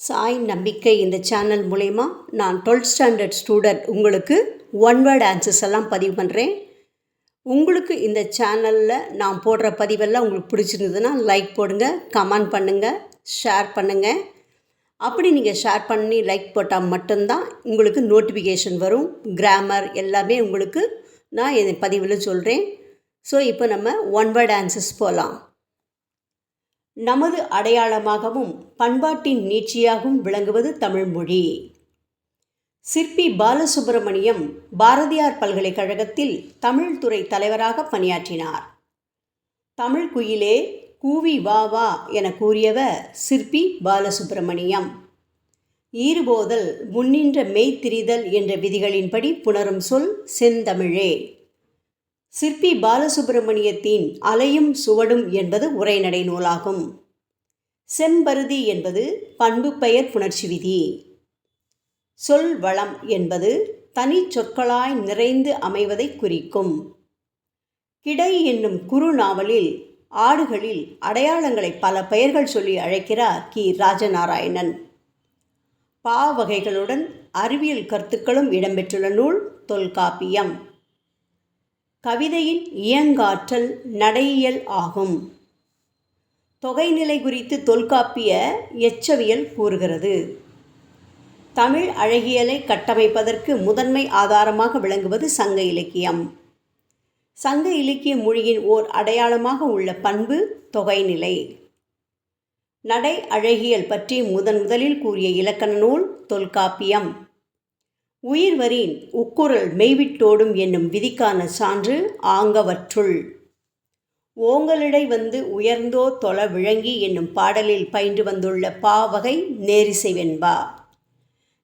சாய் நம்பிக்கை இந்த சேனல் மூலயமா நான் டுவெல்த் ஸ்டாண்டர்ட் ஸ்டூடெண்ட் உங்களுக்கு ஒன் வேர்ட் ஆன்சர்ஸ் எல்லாம் பதிவு பண்ணுறேன் உங்களுக்கு இந்த சேனலில் நான் போடுற பதிவெல்லாம் உங்களுக்கு பிடிச்சிருந்ததுன்னா லைக் போடுங்க கமெண்ட் பண்ணுங்கள் ஷேர் பண்ணுங்கள் அப்படி நீங்கள் ஷேர் பண்ணி லைக் போட்டால் மட்டும்தான் உங்களுக்கு நோட்டிஃபிகேஷன் வரும். கிராமர் எல்லாமே உங்களுக்கு நான் என் பதிவில் சொல்கிறேன் ஸோ இப்போ நம்ம ஒன் வேர்ட் ஆன்சர்ஸ் போகலாம் நமது அடையாளமாகவும் பண்பாட்டின் நீட்சியாகவும் விளங்குவது தமிழ்மொழி சிற்பி பாலசுப்பிரமணியம் பாரதியார் பல்கலைக்கழகத்தில் தமிழ் துறை தலைவராக பணியாற்றினார். தமிழ் குயிலே கூவி வா வா என கூறியவர் சிற்பி பாலசுப்பிரமணியம் ஈறுபோதல் முன்னின்ற மெய்த்திரிதல் என்ற விதிகளின்படி புணரும் சொல் செந்தமிழே. சிற்பி பாலசுப்பிரமணியத்தின் அலையும் சுவடும் என்பது உரைநடை நூலாகும். செம்பருதி என்பது பண்பு பெயர் புணர்ச்சி விதி. சொல் வளம் என்பது தனி சொற்களாய் நிறைந்து அமைவதை குறிக்கும். கிடை என்னும் குறு நாவலில் ஆடுகளில் அடையாளங்களை பல பெயர்கள் சொல்லி அழைக்கிறார் கி. ராஜநாராயணன். பா வகைகளுடன் அறிவியல் கருத்துக்களும் இடம்பெற்றுள்ள நூல் தொல்காப்பியம். கவிதையின் இயங்காற்றல் நடையியல் ஆகும். தொகைநிலை குறித்து தொல்காப்பிய எச்சவியல் கூறுகிறது. தமிழ் அழகியலை கட்டமைப்பதற்கு முதன்மை ஆதாரமாக விளங்குவது சங்க இலக்கியம். சங்க இலக்கிய மொழியின் ஓர் அடையாளமாக உள்ள பண்பு தொகைநிலை. நடை அழகியல் பற்றி முதன் முதலில் கூறிய இலக்கண நூல் தொல்காப்பியம். உயிர்வரின் உக்குரல் மெய்விட்டோடும் என்னும் விதிக்கான சான்று ஆங்கவற்றுள். ஓங்கலிடை வந்து உயர்ந்தோ தொல விளங்கி என்னும் பாடலில் பயின்று வந்துள்ள பாவகை நேரிசை வெண்பா.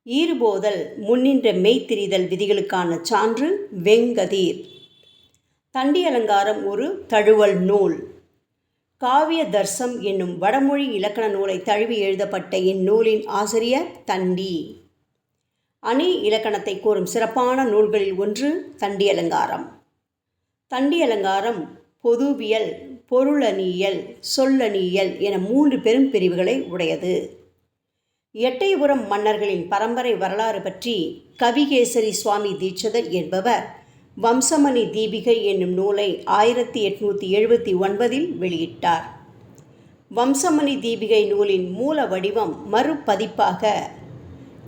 ஈறுபோதல் முன்னின்ற மெய்த்திரிதல் விதிகளுக்கான சான்று வெங்கதீர். தண்டி அலங்காரம் ஒரு தழுவல் நூல். காவிய தர்சம் என்னும் வடமொழி இலக்கண நூலை தழுவி எழுதப்பட்ட இந்நூலின் ஆசிரியர் தண்டி. அணி இலக்கணத்தை கூறும் சிறப்பான நூல்களில் ஒன்று தண்டி அலங்காரம். தண்டி அலங்காரம் பொதுவியல் பொருளணியல் சொல்லணியல் என மூன்று பெரும் பிரிவுகளை உடையது. எட்டயபுரம் மன்னர்களின் பரம்பரை வரலாறு பற்றி கவிகேசரி சுவாமி தீட்சதர் என்பவர் வம்சமணி தீபிகை என்னும் நூலை ஆயிரத்தி எட்நூற்றி எழுபத்தி ஒன்பதில் வெளியிட்டார். வம்சமணி தீபிகை நூலின் மூல வடிவம் மறுபதிப்பாக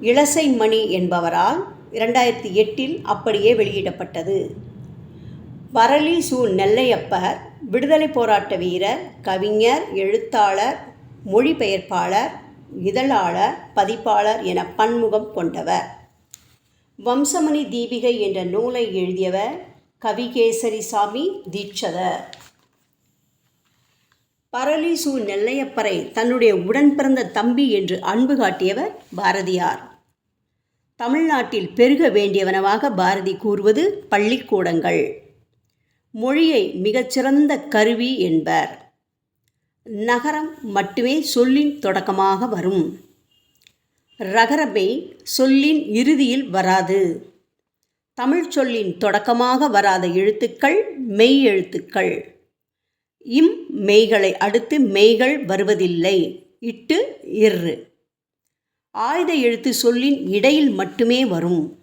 இளசைமணி என்பவரால் இரண்டாயிரத்தி எட்டில் அப்படியே வெளியிடப்பட்டது. பரளி சு நெல்லையப்பர் விடுதலை போராட்ட வீரர் கவிஞர் எழுத்தாளர் மொழிபெயர்ப்பாளர் இதழாளர் பதிப்பாளர் என பன்முகம் கொண்டவர். வம்சமணி தீபிகை என்ற நூலை எழுதியவர் கவிகேசரி சாமி தீட்சதர். பரளி நெல்லையப்பரை தன்னுடைய உடன் பிறந்த தம்பி என்று அன்பு காட்டியவர் பாரதியார். தமிழ்நாட்டில் பெருக வேண்டியவனவாக பாரதி கூறுவது பள்ளிக்கூடங்கள். மொழியை மிகச்சிறந்த கருவி என்பர். நகரம் மட்டுமே சொல்லின் தொடக்கமாக வரும். ரகரமே சொல்லின் இறுதியில் வராது. தமிழ் சொல்லின் தொடக்கமாக வராத எழுத்துக்கள் மெய் எழுத்துக்கள். இம் மெய்களை அடுத்து மெய்கள் வருவதில்லை. இட்டு இர்று. ஆயுத எழுத்து சொல்லின் இடையில் மட்டுமே வரும்.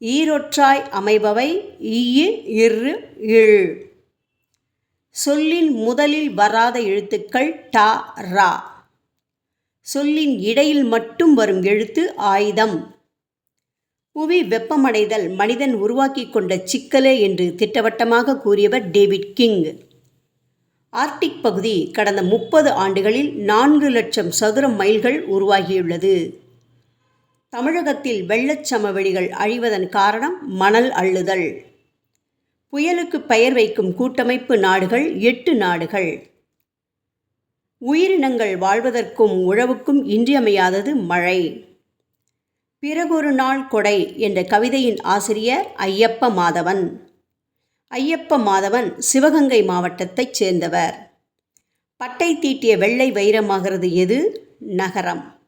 ஈரொற்றாய் அமைபவை ஈயு இரு இழ். சொல்லின் முதலில் வராத எழுத்துக்கள் டா ரா. சொல்லின் இடையில் மட்டும் வரும் எழுத்து ஆயுதம். புவி வெப்பமடைதல் மனிதன் உருவாக்கி கொண்ட சிக்கலே என்று திட்டவட்டமாக கூறியவர் டேவிட் கிங். ஆர்டிக் பகுதி கடந்த முப்பது ஆண்டுகளில் நான்கு லட்சம் சதுர மைல்கள் உருவாகியுள்ளது. தமிழகத்தில் வெள்ளச்சமவெளிகள் அழிவதன் காரணம் மணல் அள்ளுதல். புயலுக்கு பெயர் வைக்கும் கூட்டமைப்பு நாடுகள் எட்டு நாடுகள். உயிரினங்கள் வாழ்வதற்கும் உழவுக்கும் இன்றியமையாதது மழை. பிறகொரு நாள் கொடை என்ற கவிதையின் ஆசிரியர் ஐயப்ப மாதவன். ஐயப்ப மாதவன் சிவகங்கை மாவட்டத்தைச் சேர்ந்தவர். பட்டை தீட்டிய வெள்ளை வைரமாகிறது எது? நகரம்.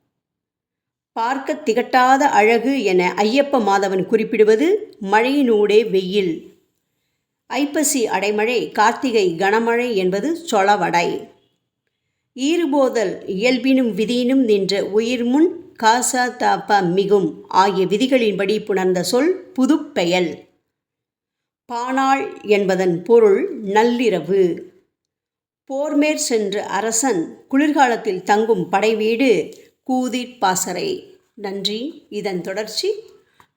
பார்க்க திகட்டாத அழகு என ஐயப்ப மாதவன் குறிப்பிடுவது மழையினூடே வெயில். ஐப்பசி அடைமழை கார்த்திகை கனமழை என்பது சொலவடை. ஈறுபோதல் இயல்பினும் விதியினும் நின்ற உயிர் முன் காசா தாப்பா மிகும் ஆகிய விதிகளின்படி புணர்ந்த சொல் புதுப்பெயல். பானாள் என்பதன் பொருள் நள்ளிரவு. போர்மேற் சென்ற அரசன் குளிர்காலத்தில் தங்கும் படைவீடு கூதிர் பாசறை. நன்றி. இதன் தொடர்ச்சி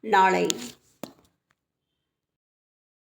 நாளை.